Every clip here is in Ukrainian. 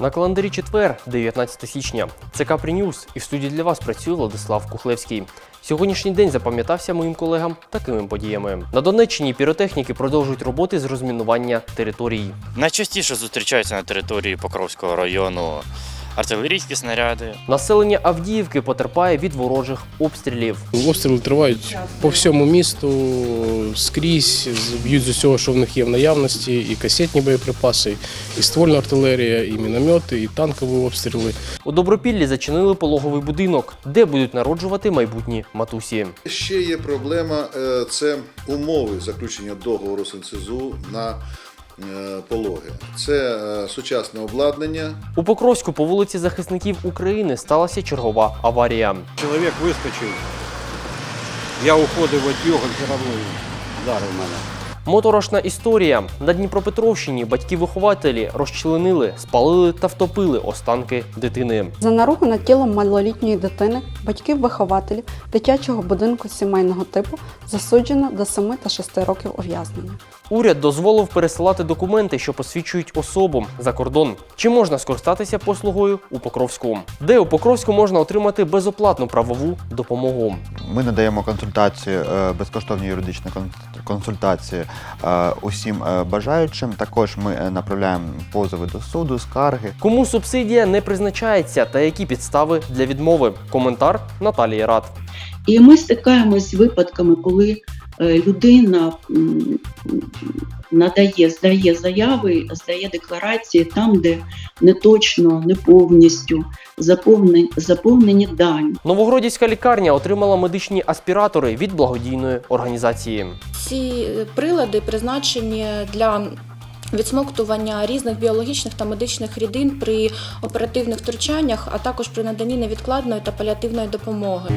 На календарі четвер, 19 січня. Це Капрі Ньюс, і в студії для вас працює Владислав Кухлевський. Сьогоднішній день запам'ятався моїм колегам такими подіями. На Донеччині піротехніки продовжують роботи з розмінування територій. Найчастіше зустрічаються на території Покровського району артилерійські снаряди. Населення Авдіївки потерпає від ворожих обстрілів. Обстріли тривають по всьому місту, скрізь, б'ють з усього, що в них є в наявності, і касетні боєприпаси, і ствольна артилерія, і міномети, і танкові обстріли. У Добропіллі зачинили пологовий будинок, де будуть народжувати майбутні матусі. Ще є проблема е, це умови заключення договору з НСЗУ на пологи. Це е, сучасне обладнання, У Покровську по вулиці захисників України сталася чергова аварія. Чоловік вискочив. Я уходив від його, одно вдарив мене. Моторошна історія. На Дніпропетровщині батьки-вихователі розчленили, спалили та втопили останки дитини. За наругу над тілом малолітньої дитини батьків-вихователів дитячого будинку сімейного типу засуджено до 7 та 6 років ув'язнення. Уряд дозволив пересилати документи, що посвідчують особу за кордон. Чи можна скористатися послугою у Покровську? Де у Покровську можна отримати безоплатну правову допомогу? Ми надаємо консультації, е, безкоштовні юридичні кон- консультації е, усім е, бажаючим. Також ми направляємо позови до суду, скарги. Кому субсидія не призначається та які підстави для відмови? Коментар Наталії Рад. І ми стикаємось з випадками, коли людина надає, здає заяви, здає декларації там, де не точно, не повністю заповнені, заповнені дані. Новогродівська лікарня отримала медичні аспіратори від благодійної організації. Ці е, прилади призначені для відсмоктування різних біологічних та медичних рідин при оперативних втручаннях, а також при наданні невідкладної та паліативної допомоги.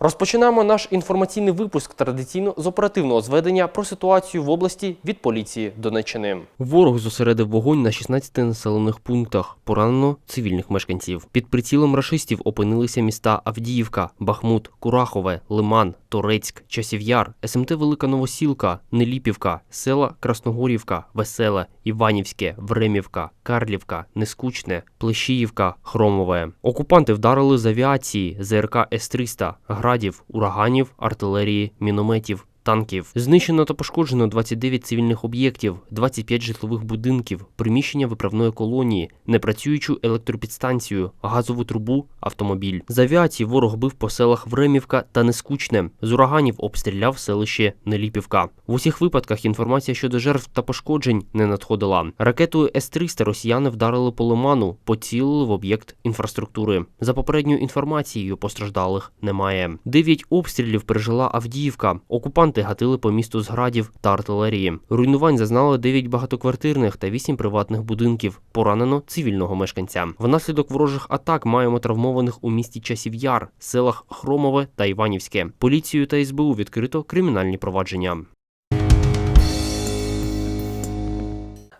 Розпочинаємо наш інформаційний випуск традиційно з оперативного зведення про ситуацію в області від поліції Донеччини. Ворог зосередив вогонь на 16 населених пунктах. Поранено цивільних мешканців. Під прицілом рашистів опинилися міста Авдіївка, Бахмут, Курахове, Лиман, Торецьк, Часів'яр, СМТ Велика Новосілка, Неліпівка, села Красногорівка, Веселе, Іванівське, Времівка, Карлівка, Нескучне, Плещіївка, Хромове. Окупанти вдарили з авіації, ЗРК С-300, градів, ураганів, артилерії, мінометів. Танків знищено та пошкоджено 29 цивільних об'єктів, 25 житлових будинків, приміщення виправної колонії, непрацюючу електропідстанцію, газову трубу, автомобіль. З авіації ворог бив по селах Времівка та Нескучне. З ураганів обстріляв селище Неліпівка. В усіх випадках інформація щодо жертв та пошкоджень не надходила. Ракетою С-300 росіяни вдарили по лиману, поцілили в об'єкт інфраструктури. За попередньою інформацією, постраждалих немає. Дев'ять обстрілів пережила Авдіївка. Окупанти гатили по місту з градів та артилерії. Руйнувань зазнали 9 багатоквартирних та 8 приватних будинків. Поранено цивільного мешканця. Внаслідок ворожих атак маємо травмованих у місті Часів Яр, селах Хромове та Іванівське. Поліцію та СБУ відкрито кримінальні провадження.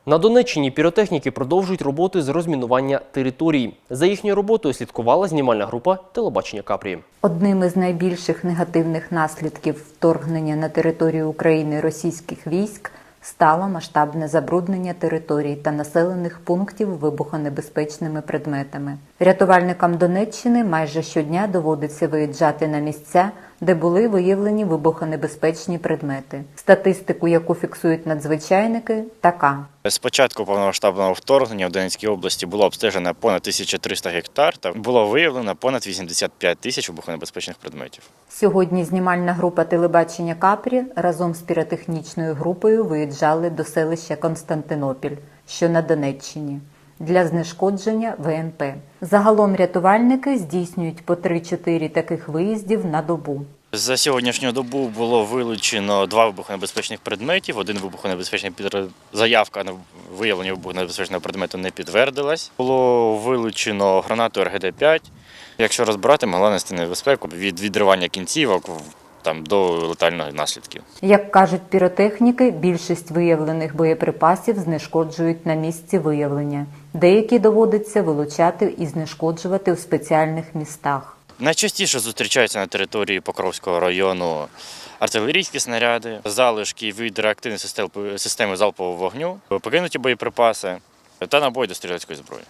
На Донеччині піротехніки продовжують роботи з розмінування територій. За їхньою роботою слідкувала знімальна група телебачення Капрі. Одним із найбільших негативних наслідків вторгнення на територію України російських військ стало масштабне забруднення територій та населених пунктів вибухонебезпечними предметами. Рятувальникам Донеччини майже щодня доводиться виїжджати на місця, де були виявлені вибухонебезпечні предмети. Статистику, яку фіксують надзвичайники, така. З початку повномасштабного вторгнення в Донецькій області було обстежено понад 1300 гектар та було виявлено понад 85 тисяч вибухонебезпечних предметів. Сьогодні знімальна група телебачення Капрі разом з піротехнічною групою виїжджали до селища Константинопіль, що на Донеччині, для знешкодження ВНП. Загалом рятувальники здійснюють по 3-4 таких виїздів на добу. За сьогоднішню добу було вилучено два вибухонебезпечних предметів. Один вибухонебезпечний під заявка на виявлення вибухонебезпечного предмету не підтвердилась. Було вилучено гранату РГД-5. Якщо розбирати, могла нести небезпеку від відривання кінцівок там до летальних наслідків. Як кажуть піротехніки, більшість виявлених боєприпасів знешкоджують на місці виявлення. Деякі доводиться вилучати і знешкоджувати у спеціальних містах. Найчастіше зустрічаються на території Покровського району артилерійські снаряди, залишки від реактивної систем- системи залпового вогню, покинуті боєприпаси та набої до стрілецької зброї.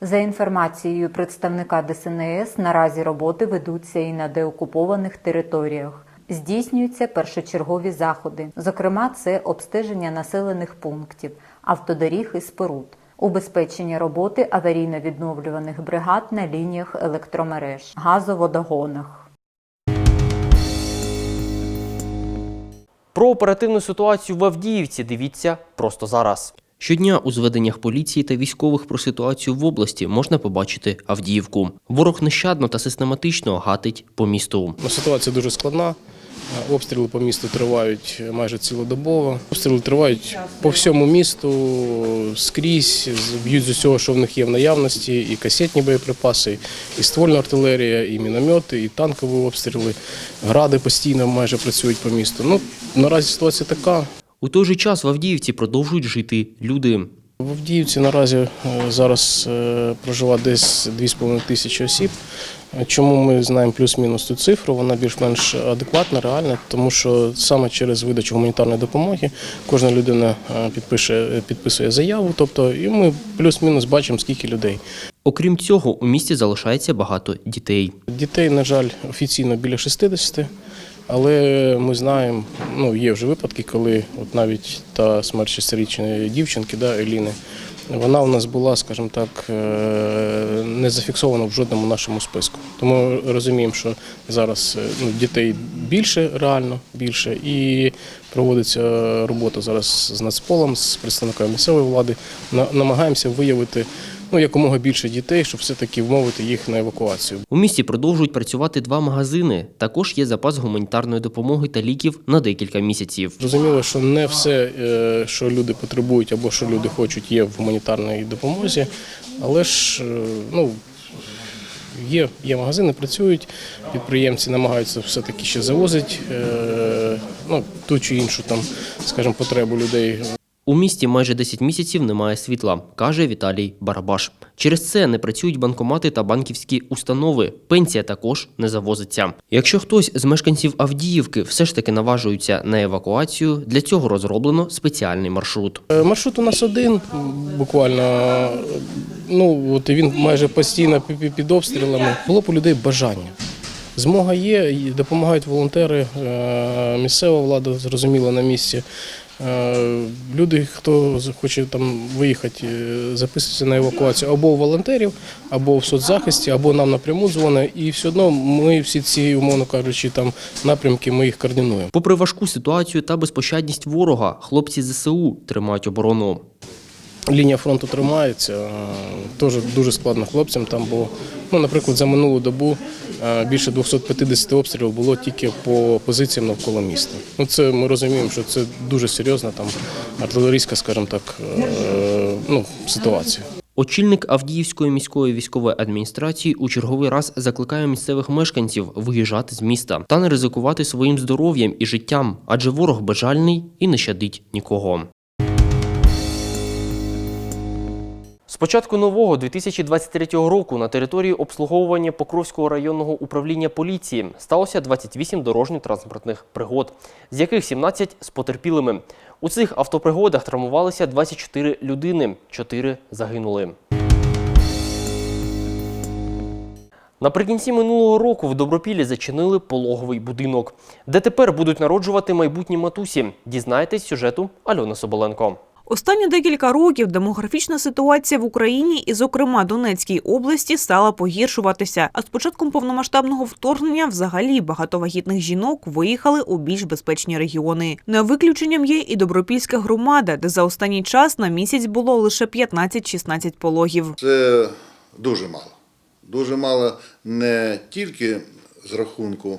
За інформацією представника ДСНС, наразі роботи ведуться і на деокупованих територіях. Здійснюються першочергові заходи. Зокрема, це обстеження населених пунктів, автодоріг і споруд, убезпечення роботи аварійно-відновлюваних бригад на лініях електромереж, газоводогонах. Про оперативну ситуацію в Авдіївці дивіться просто зараз. Щодня у зведеннях поліції та військових про ситуацію в області можна побачити Авдіївку. Ворог нещадно та систематично гатить по місту. Ну, Ситуація дуже складна. Обстріли по місту тривають майже цілодобово. Обстріли тривають по всьому місту скрізь, б'ють з усього, що в них є в наявності, і касетні боєприпаси, і ствольна артилерія, і міномети, і танкові обстріли. Гради постійно майже працюють по місту. Ну, наразі ситуація така. У той же час в Авдіївці продовжують жити люди. В Авдіївці наразі е, зараз е, проживає десь 2,5 тисячі осіб. Е, Чому ми знаємо плюс-мінус цю цифру? Вона більш-менш адекватна, реальна, тому що саме через видачу гуманітарної допомоги кожна людина підпише, підписує заяву, тобто і ми плюс-мінус бачимо, скільки людей. Окрім цього, у місті залишається багато дітей. Дітей, на жаль, офіційно біля 60, але ми знаємо, ну є вже випадки, коли от навіть та смерть шестирічної дівчинки, да, Еліни, вона у нас була, скажімо так, е, не зафіксована в жодному нашому списку. Тому розуміємо, що зараз е, ну, дітей більше, реально більше, і проводиться робота зараз з Нацполом, з представниками місцевої влади. На- Намагаємося виявити ну, якомога більше дітей, щоб все-таки вмовити їх на евакуацію. У місті продовжують працювати два магазини. Також є запас гуманітарної допомоги та ліків на декілька місяців. Зрозуміло, що не все, е, що люди потребують або що люди хочуть, є в гуманітарній допомозі, але ж е, ну, є, є магазини, працюють, підприємці намагаються все-таки ще завозити е, ну, ту чи іншу там, скажімо, потребу людей. У місті майже 10 місяців немає світла, каже Віталій Барабаш. Через це не працюють банкомати та банківські установи. Пенсія також не завозиться. Якщо хтось з мешканців Авдіївки все ж таки наважується на евакуацію, для цього розроблено спеціальний маршрут. Е, Маршрут у нас один, буквально. Ну, от він майже постійно пі- пі- під обстрілами. Було б у людей бажання. Змога є, допомагають волонтери, е, місцева влада зрозуміла на місці. Е, Люди, хто хоче там виїхати, е, записуються на евакуацію або у волонтерів, або в соцзахисті, або нам напряму дзвонить. І все одно ми всі ці, умовно кажучи, там напрямки ми їх координуємо. Попри важку ситуацію та безпощадність ворога, хлопці ЗСУ тримають оборону. Лінія фронту тримається. е, Теж дуже складно хлопцям там, бо, ну, наприклад, за минулу добу е, більше 250 обстрілів було тільки по позиціям навколо міста. Ну, це ми розуміємо, що це дуже серйозна там артилерійська, скажімо так, е, ну, ситуація. Очільник Авдіївської міської військової адміністрації у черговий раз закликає місцевих мешканців виїжджати з міста та не ризикувати своїм здоров'ям і життям, адже ворог безжальний і не щадить нікого. Початку нового 2023 року на території обслуговування Покровського районного управління поліції сталося 28 дорожньо-транспортних пригод, з яких 17 з потерпілими. У цих автопригодах травмувалися 24 людини, 4 загинули. Наприкінці минулого року в Добропіллі зачинили пологовий будинок, де тепер будуть народжувати майбутні матусі. Дізнайтесь сюжету Альона Соболенко. Останні декілька років демографічна ситуація в Україні і, зокрема, Донецькій області стала погіршуватися. А з початком повномасштабного вторгнення взагалі багато вагітних жінок виїхали у більш безпечні регіони. Не виключенням є і Добропільська громада, де за останній час на місяць було лише 15-16 пологів. Це дуже мало. Дуже мало не тільки з рахунку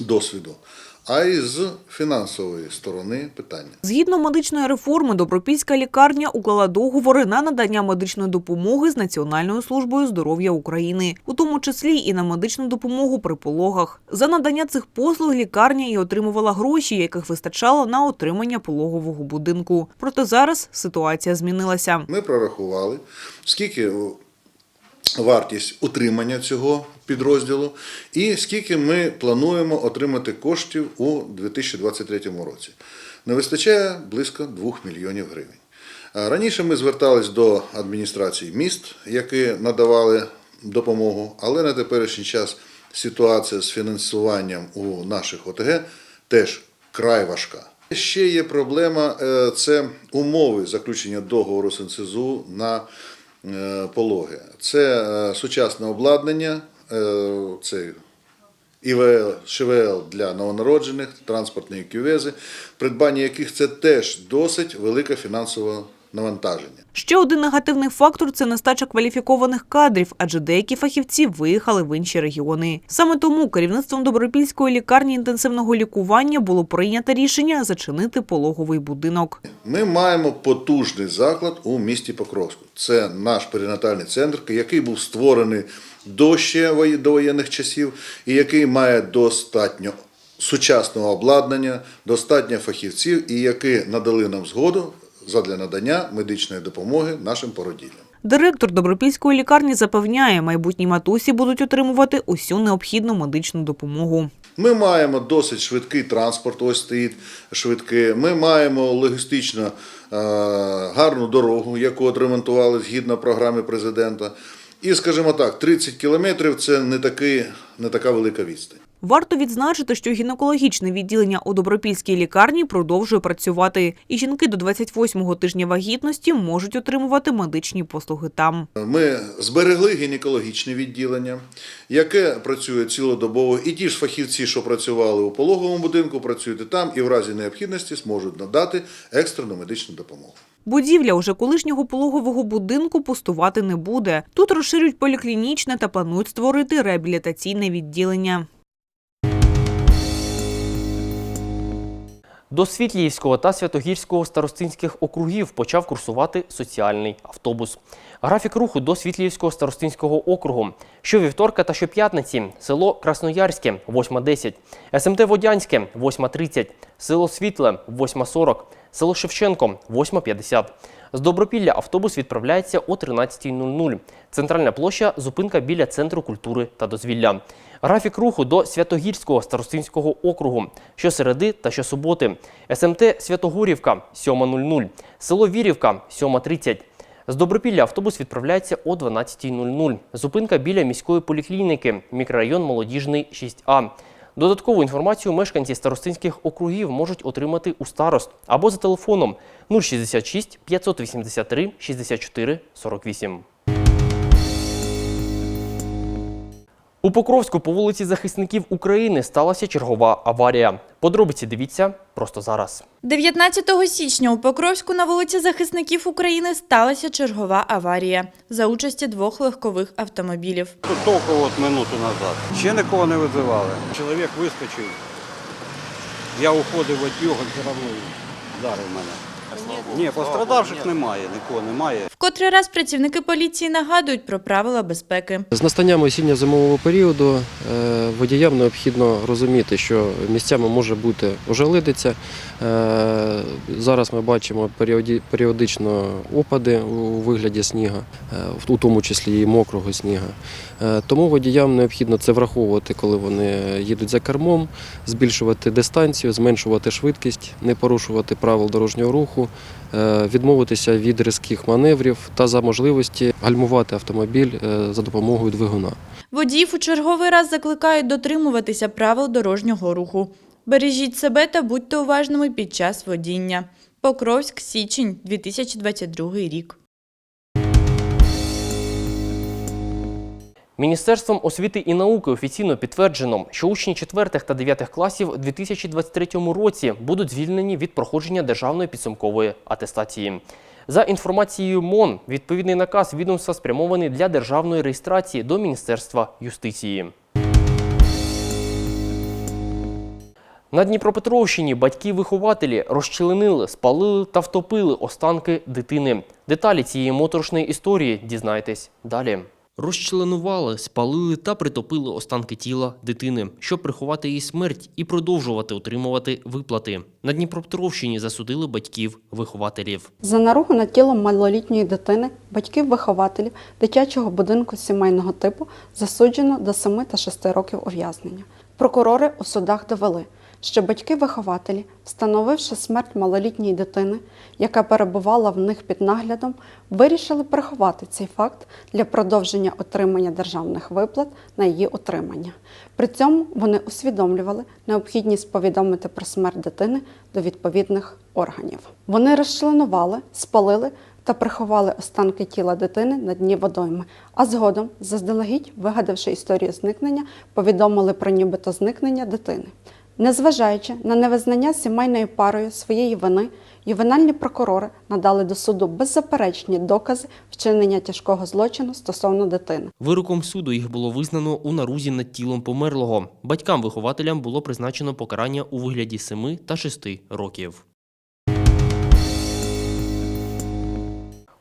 досвіду, а й з фінансової сторони питання. Згідно медичної реформи, Добропільська лікарня уклала договори на надання медичної допомоги з Національною службою здоров'я України, у тому числі і на медичну допомогу при пологах. За надання цих послуг лікарня і отримувала гроші, яких вистачало на отримання пологового будинку. Проте зараз ситуація змінилася. Ми прорахували, скільки вартість утримання цього підрозділу і скільки ми плануємо отримати коштів у 2023 році. Не вистачає близько 2 мільйонів гривень. Раніше ми звертались до адміністрації міст, які надавали допомогу, але на теперішній час ситуація з фінансуванням у наших ОТГ теж край важка. Ще є проблема е, це умови заключення договору з НСЗУ на пологи. Це е, сучасне обладнання, е, це ІВЛ, ШВЛ для новонароджених, транспортні кювези, придбання яких це теж досить велика фінансове навантаження. Ще один негативний фактор це нестача кваліфікованих кадрів, адже деякі фахівці виїхали в інші регіони. Саме тому керівництвом Добропільської лікарні інтенсивного лікування було прийнято рішення зачинити пологовий будинок. Ми маємо потужний заклад у місті Покровську. Це наш перинатальний центр, який був створений до ще вої- довоєнних часів і який має достатньо сучасного обладнання, достатньо фахівців, і які надали нам згоду задля надання медичної допомоги нашим породіллям. Директор Добропільської лікарні запевняє, майбутні матусі будуть отримувати усю необхідну медичну допомогу. Ми маємо досить швидкий транспорт, ось стоїть швидкий. Ми маємо логістично е, гарну дорогу, яку отремонтували згідно програми президента. І, скажімо так, 30 кілометрів це не, такий, не така велика відстань. Варто відзначити, що гінекологічне відділення у Добропільській лікарні продовжує працювати, і жінки до 28-го тижня вагітності можуть отримувати медичні послуги там. Ми зберегли гінекологічне відділення, яке працює цілодобово, і ті ж фахівці, що працювали у пологовому будинку, працюють і там і в разі необхідності зможуть надати екстрену медичну допомогу. Будівля уже колишнього пологового будинку пустувати не буде. Тут розширюють поліклінічне та планують створити реабілітаційне відділення. До Світліївського та Святогірського старостинських округів почав курсувати соціальний автобус. Графік руху до Світліївського старостинського округу. Щовівторка та щоп'ятниці село Красноярське 8.10, СМТ Водянське 8.30, село Світле 8.40, село Шевченко 8.50. З Добропілля автобус відправляється о 13.00. Центральна площа зупинка біля Центру культури та дозвілля. Графік руху до Святогірського старостинського округу щосереди та щосуботи. СМТ Святогорівка 7.00, село Вірівка 7.30. З Добропілля автобус відправляється о 12.00. Зупинка біля міської поліклініки, мікрорайон Молодіжний 6А. Додаткову інформацію мешканці старостинських округів можуть отримати у старост або за телефоном 066 583 64 48. У Покровську по вулиці Захисників України сталася чергова аварія. Подробиці дивіться просто зараз. 19 січня у Покровську на вулиці Захисників України сталася чергова аварія за участі двох легкових автомобілів. Тут тільки от минуту назад. Ще нікого не визивали. Чоловік вискочив. Я уходив від його, все одно вдарив мене. Ні, пострадавших немає, нікого немає. В котрий раз працівники поліції нагадують про правила безпеки. З настанням осінньо-зимового періоду е, водіям необхідно розуміти, що місцями може бути ожеледиця. Е, Зараз ми бачимо періодично опади у вигляді сніга, е, у тому числі і мокрого сніга. Тому водіям необхідно це враховувати, коли вони їдуть за кермом, збільшувати дистанцію, зменшувати швидкість, не порушувати правил дорожнього руху, е, відмовитися від різких маневрів та за можливості гальмувати автомобіль е, за допомогою двигуна. Водіїв у черговий раз закликають дотримуватися правил дорожнього руху. Бережіть себе та будьте уважними під час водіння. Покровськ, січень, 2022 рік. Міністерством освіти і науки офіційно підтверджено, що учні 4 та 9 класів у 2023 році будуть звільнені від проходження державної підсумкової атестації. За інформацією МОН, відповідний наказ відомства спрямований для державної реєстрації до Міністерства юстиції. На Дніпропетровщині батьки-вихователі розчленили, спалили та втопили останки дитини. Деталі цієї моторошної історії дізнайтесь далі. Розчленували, спалили та притопили останки тіла дитини, щоб приховати її смерть і продовжувати отримувати виплати. На Дніпропетровщині засудили батьків вихователів. За наругу над тілом малолітньої дитини батьків-вихователів дитячого будинку сімейного типу засуджено до 7 та 6 років ув'язнення. Прокурори у судах довели, що батьки-вихователі, встановивши смерть малолітньої дитини, яка перебувала в них під наглядом, вирішили приховати цей факт для продовження отримання державних виплат на її утримання. При цьому вони усвідомлювали необхідність повідомити про смерть дитини до відповідних органів. Вони розчленували, спалили та приховали останки тіла дитини на дні водойми, а згодом, заздалегідь вигадавши історію зникнення, повідомили про нібито зникнення дитини. Незважаючи на невизнання сімейною парою своєї вини, ювенальні прокурори надали до суду беззаперечні докази вчинення тяжкого злочину стосовно дитини. Вироком суду їх було визнано у нарузі над тілом померлого. Батькам-вихователям було призначено покарання у вигляді 7 та 6 років.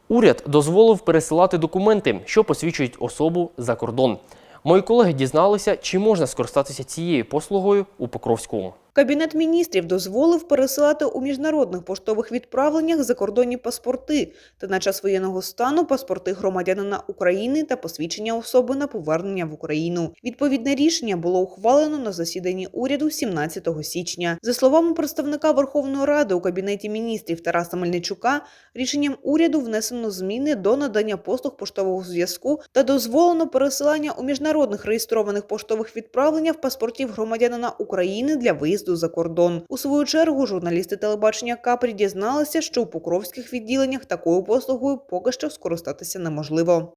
Уряд дозволив пересилати документи, що посвідчують особу за кордон. Мої колеги дізналися, чи можна скористатися цією послугою у Покровську. Кабінет міністрів дозволив пересилати у міжнародних поштових відправленнях закордонні паспорти та на час воєнного стану паспорти громадянина України та посвідчення особи на повернення в Україну. Відповідне рішення було ухвалено на засіданні уряду 17 січня. За словами представника Верховної Ради у кабінеті міністрів Тараса Мельничука, рішенням уряду внесено зміни до надання послуг поштового зв'язку та дозволено пересилання у міжнародних реєстрованих поштових відправленнях паспортів громадянина України для виїзду за кордон. У свою чергу журналісти телебачення Капрі дізналися, що у покровських відділеннях такою послугою поки що скористатися неможливо.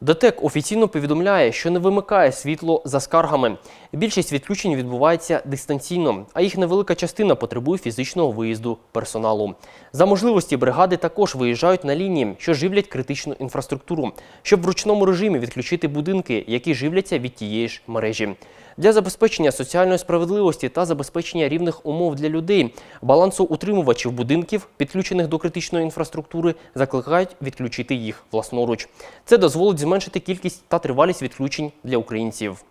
ДТЕК офіційно повідомляє, що не вимикає світло за скаргами. Більшість відключень відбувається дистанційно, а їх невелика частина потребує фізичного виїзду персоналу. За можливості бригади також виїжджають на лінії, що живлять критичну інфраструктуру, щоб в ручному режимі відключити будинки, які живляться від тієї ж мережі. Для забезпечення соціальної справедливості та забезпечення рівних умов для людей балансоутримувачів будинків, підключених до критичної інфраструктури, закликають відключити їх власноруч. Це дозволить зменшити кількість та тривалість відключень для українців.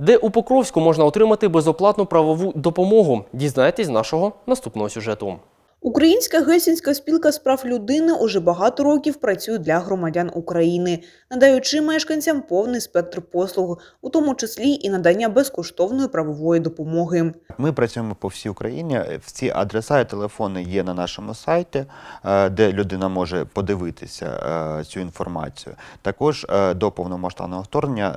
Де у Покровську можна отримати безоплатну правову допомогу? Дізнайтесь нашого наступного сюжету. Українська гельсінська спілка з прав людини уже багато років працює для громадян України, надаючи мешканцям повний спектр послуг, у тому числі і надання безкоштовної правової допомоги. Ми працюємо по всій Україні. Всі адреса і телефони є на нашому сайті, е, де людина може подивитися е, цю інформацію. Також е, до повномасштабного вторгнення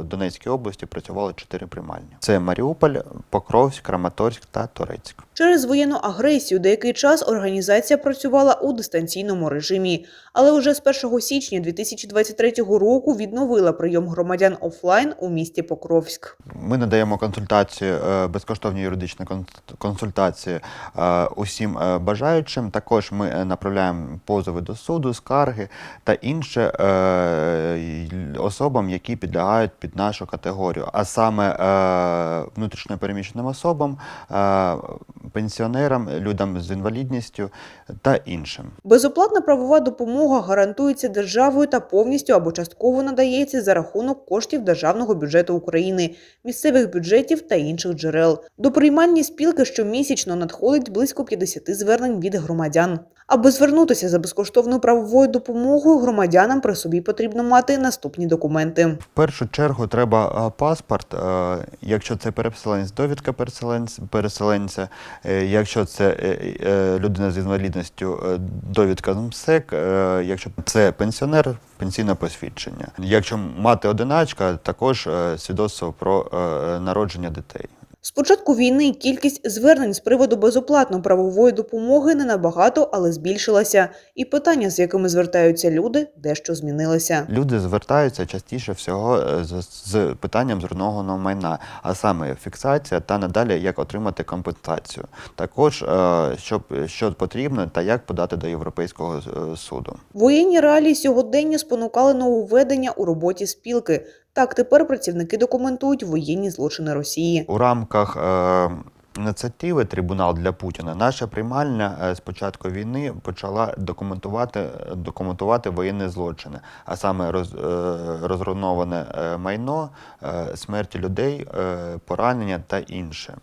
в Донецькій області працювали чотири приймальні: це Маріуполь, Покровськ, Краматорськ та Торецьк. Через воєнну агресію деякий час організація працювала у дистанційному режимі, але уже з 1 січня 2023 року відновила прийом громадян офлайн у місті Покровськ. Ми надаємо консультацію, е, безкоштовні юридичні кон- консультації е, усім е, бажаючим. Також ми направляємо позови до суду, скарги та інше особам, які підлягають під нашу категорію, а саме внутрішньопереміщеним особам, пенсіонерам, людям з інвалідністю та іншим. Безоплатна правова допомога гарантується державою та повністю або частково надається за рахунок коштів державного бюджету України, місцевих бюджетів та інших джерел. До приймальні спілки щомісячно надходить близько 50 звернень від громадян. Аби звернутися за безкоштовною правовою допомогою, громадянам при собі потрібно мати наступні документи. В першу чергу треба е, паспорт, е, якщо це переселенець, довідка переселенця, е, якщо це людина з інвалідністю, довідка МСЕК, якщо це пенсіонер, пенсійне посвідчення. Якщо мати одиначка, також свідоцтво про народження дітей. З початку війни кількість звернень з приводу безоплатної правової допомоги не набагато, але збільшилася. І питання, з якими звертаються люди, дещо змінилися. Люди звертаються частіше всього е, з, з питанням зруйнованого майна, а саме фіксація та надалі як отримати компенсацію. Також е, щоб що потрібно та як подати до Європейського е, суду. Воєнні реалії сьогодення спонукали нововведення у роботі спілки. Так, тепер працівники документують воєнні злочини Росії. У рамках е, ініціативи Трибунал для Путіна наша приймальня е, з початку війни почала документувати, документувати воєнні злочини, а саме роз, е, розруйноване е, майно, смерті людей, поранення та інше.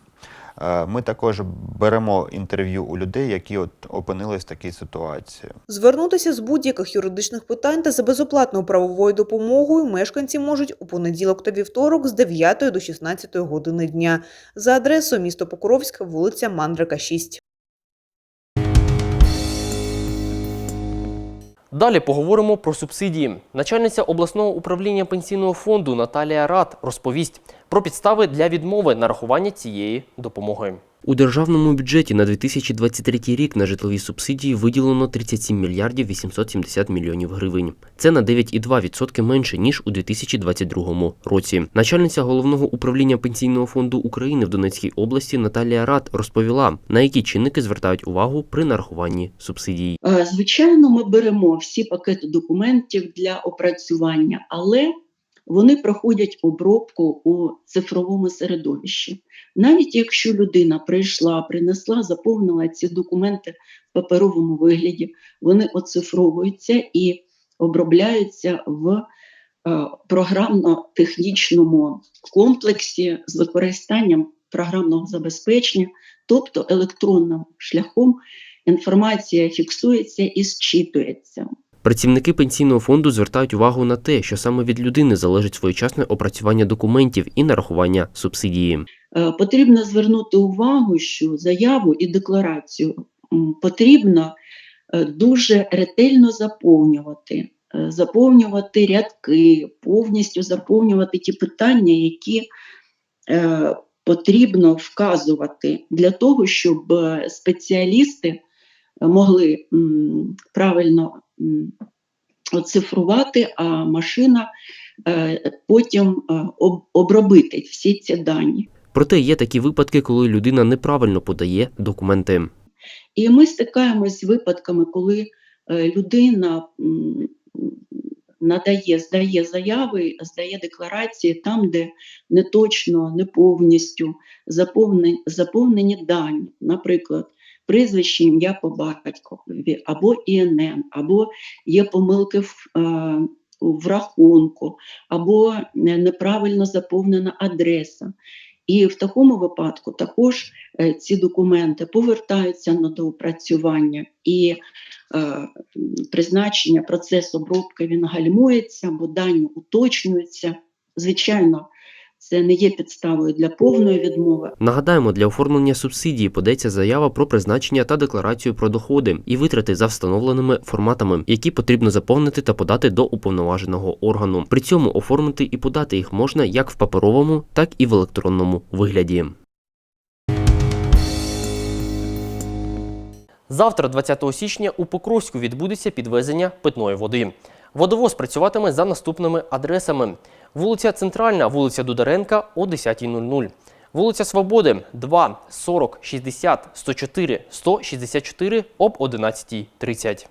Е, Ми також беремо інтерв'ю у людей, які от опинились в такій ситуації. Звернутися з будь-яких юридичних питань та за безоплатною правовою допомогою мешканці можуть у понеділок та вівторок з 9 до 16 години дня за адресою місто Покровськ, вулиця Мандрика, 6. Далі поговоримо про субсидії. Начальниця обласного управління пенсійного фонду Наталія Рад розповість про підстави для відмови нарахування цієї допомоги. У державному бюджеті на 2023 рік на житлові субсидії виділено 37 мільярдів 870 мільйонів гривень. Це на 9,2% менше ніж у 2022 році. Начальниця головного управління пенсійного фонду України в Донецькій області Наталія Рад розповіла, на які чинники звертають увагу при нарахуванні субсидій. Е, Звичайно, ми беремо всі пакети документів для опрацювання, але вони проходять обробку у цифровому середовищі. Навіть якщо людина прийшла, принесла, заповнила ці документи в паперовому вигляді, вони оцифровуються і обробляються в е, програмно-технічному комплексі з використанням програмного забезпечення, тобто електронним шляхом інформація фіксується і зчитується. Працівники пенсійного фонду звертають увагу на те, що саме від людини залежить своєчасне опрацювання документів і нарахування субсидії. Е, Потрібно звернути увагу, що заяву і декларацію потрібно е, дуже ретельно заповнювати, Е, заповнювати рядки, повністю заповнювати ті питання, які потрібно вказувати для того, щоб спеціалісти могли правильно оцифрувати, а машина е, потім е, обробити всі ці дані. Проте є такі випадки, коли людина неправильно подає документи. І ми стикаємось з випадками, коли е, людина надає, здає заяви, здає декларації там, де не точно, не повністю заповнені, заповнені дані, наприклад, прізвище, ім'я по батькові, або ІНН, або є помилки в, е, в рахунку, або неправильно заповнена адреса. І в такому випадку також е, ці документи повертаються на доопрацювання і е, призначення, процес обробки він гальмується, бо дані уточнюються. Звичайно, це не є підставою для повної відмови, Нагадаємо, для оформлення субсидії подається заява про призначення та декларацію про доходи і витрати за встановленими форматами, які потрібно заповнити та подати до уповноваженого органу. При цьому оформити і подати їх можна як в паперовому, так і в електронному вигляді. Завтра, 20 січня, у Покровську відбудеться підвезення питної води. Водовоз працюватиме за наступними адресами: вулиця Центральна, вулиця Дударенка о 10.00. Вулиця Свободи 2, 40, 60, 104, 164 об 11.30.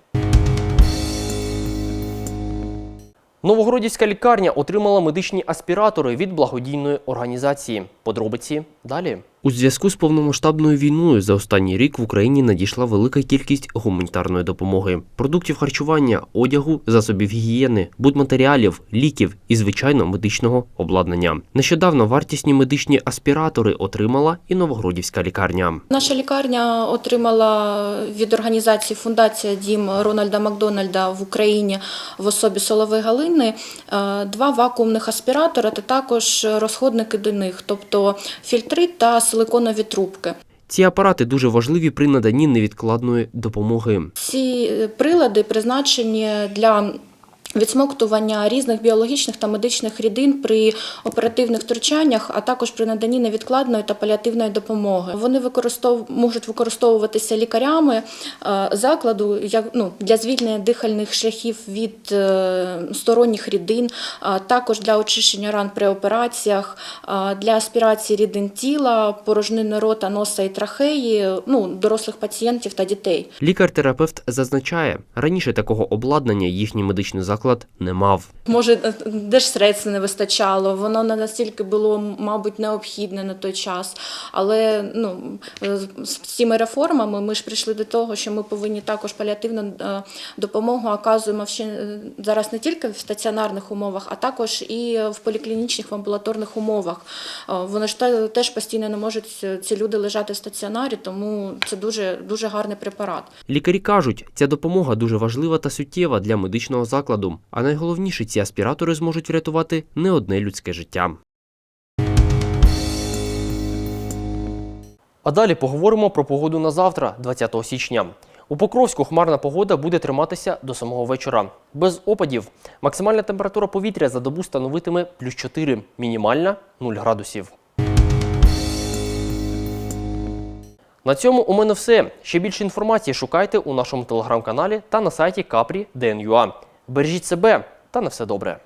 Новогородівська лікарня отримала медичні аспіратори від благодійної організації. Подробиці далі. У зв'язку з повномасштабною війною за останній рік в Україні надійшла велика кількість гуманітарної допомоги: продуктів харчування, одягу, засобів гігієни, будматеріалів, ліків і звичайно медичного обладнання. Нещодавно вартісні медичні аспіратори отримала і Новогродівська лікарня. Наша лікарня отримала від організації Фундація Дім Рональда Макдональда в Україні в особі Соловей Галини е, два вакуумних аспіратора та також розходники до них, тобто фільтри та силиконові трубки. Ці апарати дуже важливі при наданні невідкладної допомоги. Ці е, прилади призначені для відсмоктування різних біологічних та медичних рідин при оперативних втручаннях, а також при наданні невідкладної та паліативної допомоги. Вони використов... можуть використовуватися лікарями е, закладу як ну, для звільнення дихальних шляхів від е, сторонніх рідин, а також для очищення ран при операціях, для аспірації рідин тіла, порожнини рота, носа і трахеї, ну, дорослих пацієнтів та дітей. Лікар-терапевт зазначає, раніше такого обладнання їхні медичні заклади заклад не мав. Може, е, держсредств не вистачало, воно не настільки було, мабуть, необхідне на той час. Але ну, е, з цими реформами ми ж прийшли до того, що ми повинні також паліативну е, допомогу оказуємо ще зараз не тільки в стаціонарних умовах, а також і в поліклінічних в амбулаторних умовах. Вони ж те- теж постійно не можуть ці люди лежати в стаціонарі, тому це дуже, дуже гарний препарат. Лікарі кажуть, ця допомога дуже важлива та суттєва для медичного закладу. А найголовніше, ці аспіратори зможуть врятувати не одне людське життя. А далі поговоримо про погоду на завтра, 20 січня. У Покровську хмарна погода буде триматися до самого вечора. Без опадів. Максимальна температура повітря за добу становитиме плюс 4, мінімальна 0 градусів. На цьому у мене все. Ще більше інформації шукайте у нашому телеграм-каналі та на сайті Capri.dn.ua. Бережіть себе та на все добре.